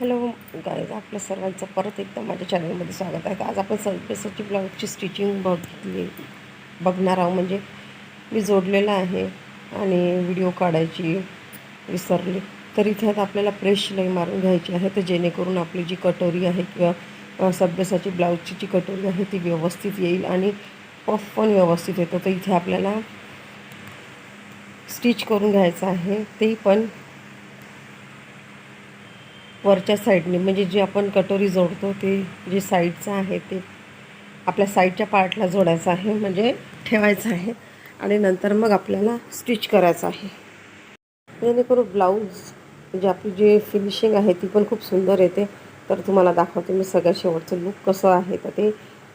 Hello guys आपल्या सर्वांचं परत एकदा माझ्या चॅनलमध्ये स्वागत आहे. आज आपण सलपेसाची ब्लाऊजची स्टिचिंग बघितली. बघणार आहोत. म्हणजे मी जोडलेलं आहे आणि व्हिडिओ काढायची विसरली. तर इथे आता आपल्याला प्रेस शिलाई मारून घ्यायची आहे. तर जेणेकरून आपली जी कटोरी आहे किंवा सभ्यसाची ब्लाऊजची जी कटोरी आहे ती व्यवस्थित येईल आणि पफ पण व्यवस्थित येतो. तर इथे आपल्याला स्टिच करून घ्यायचं आहे. ते पण वरच्या साईडने म्हणजे जी आपण कटोरी जोडतो ते जे साईडचं आहे ते आपल्या साईडच्या पार्टला जोडायचं आहे म्हणजे ठेवायचं आहे. आणि नंतर मग आपल्याला स्टिच करायचं आहे. जेणेकरून ब्लाऊज म्हणजे आपली जी फिनिशिंग आहे ती पण खूप सुंदर येते. तर तुम्हाला दाखवते मी सगळ्यात शेवटचं लुक कसं आहे तर ते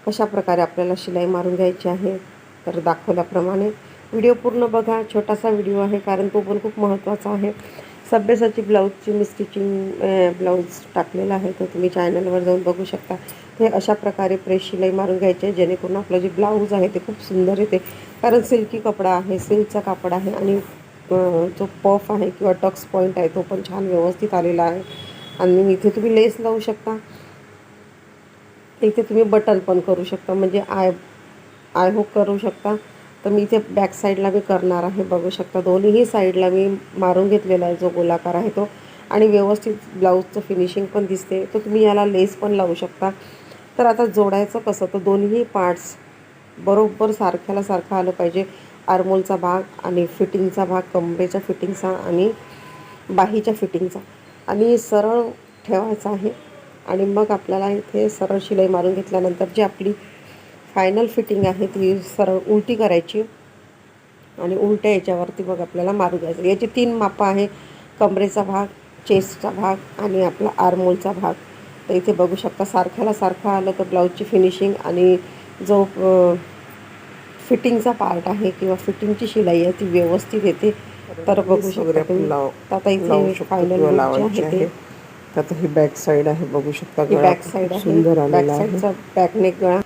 कशा प्रकारे आपल्याला शिलाई मारून घ्यायची आहे तर दाखवल्याप्रमाणे. व्हिडिओ पूर्ण बघा छोटासा व्हिडिओ आहे कारण तो पण खूप महत्त्वाचा आहे. सभ्यसाची ब्लाऊजची मी स्टिचिंग ब्लाऊज टाकलेला आहे तर तुम्ही चॅनलवर जाऊन बघू शकता. हे अशा प्रकारे प्रेस शिलाई मारून घ्यायचे आहे जेणेकरून आपलं जे ब्लाऊज आहे ते खूप सुंदर येते. कारण सिल्की कपडा आहे सिल्कचा कापड आहे आणि जो पफ आहे किंवा टक्स पॉईंट आहे तो पण छान व्यवस्थित आलेला आहे. आणि इथे तुम्ही लेस लावू शकता. इथे तुम्ही बटन पण करू शकता म्हणजे आय आय हुक करू शकता. तर मी इथे बॅक साईडला मी करणार आहे बघू शकता. दोन्हीही साईडला मी मारून घेतलेला आहे जो गोलाकार आहे तो. आणि व्यवस्थित ब्लाऊजचं फिनिशिंग पण दिसते. तर तुम्ही याला लेस पण लावू शकता. तर आता जोडायचं कसं? तर दोन्ही पार्ट्स बरोबर सारख्याला सारखं आलं पाहिजे. आरमोलचा भाग आणि फिटिंगचा भाग कमरेच्या फिटिंगचा आणि बाहीच्या फिटिंगचा आणि सरळ ठेवायचा आहे. आणि मग आपल्याला इथे सरळ शिलाई मारून घेतल्यानंतर जी आपली फायनल फिटिंग आहे ती सरळ उलटी करायची. आणि उलट्या याच्यावरती मग आपल्याला मारू घ्यायचं. याची तीन मापं आहे. कमरेचा भाग चेस्टचा भाग आणि आपला आर्मोलचा भाग. तर इथे बघू शकता सारख्याला सारखं आलं तर ब्लाऊजची फिनिशिंग आणि जो फिटिंगचा पार्ट आहे किंवा फिटिंगची शिलाई आहे ती व्यवस्थित येते. तर बघू शकता आता इथे फायनल लावायची आहे आता ही बॅक साईड आहे बघू शकता बॅक साईड आहे. सुंदर बॅक साईडचा बॅक नेक गळा.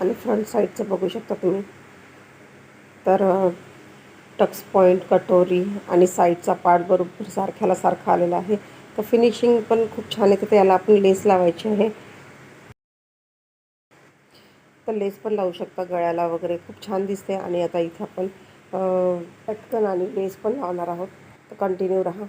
आणि फ्रंट साईडचं बघू शकता तुम्ही. तर टक्स पॉईंट कटोरी आणि साईडचा पार्ट बरोबर सारख्याला सारखा आलेला आहे. तर फिनिशिंग पण खूप छान येते तर याला आपण लेस लावायची आहे. तर लेस पण लावू शकता गळ्याला वगैरे. खूप छान दिसते आणि आता इथे आपण पटकन आणि लेस पण लावणार आहोत. तर कंटिन्यू राहा.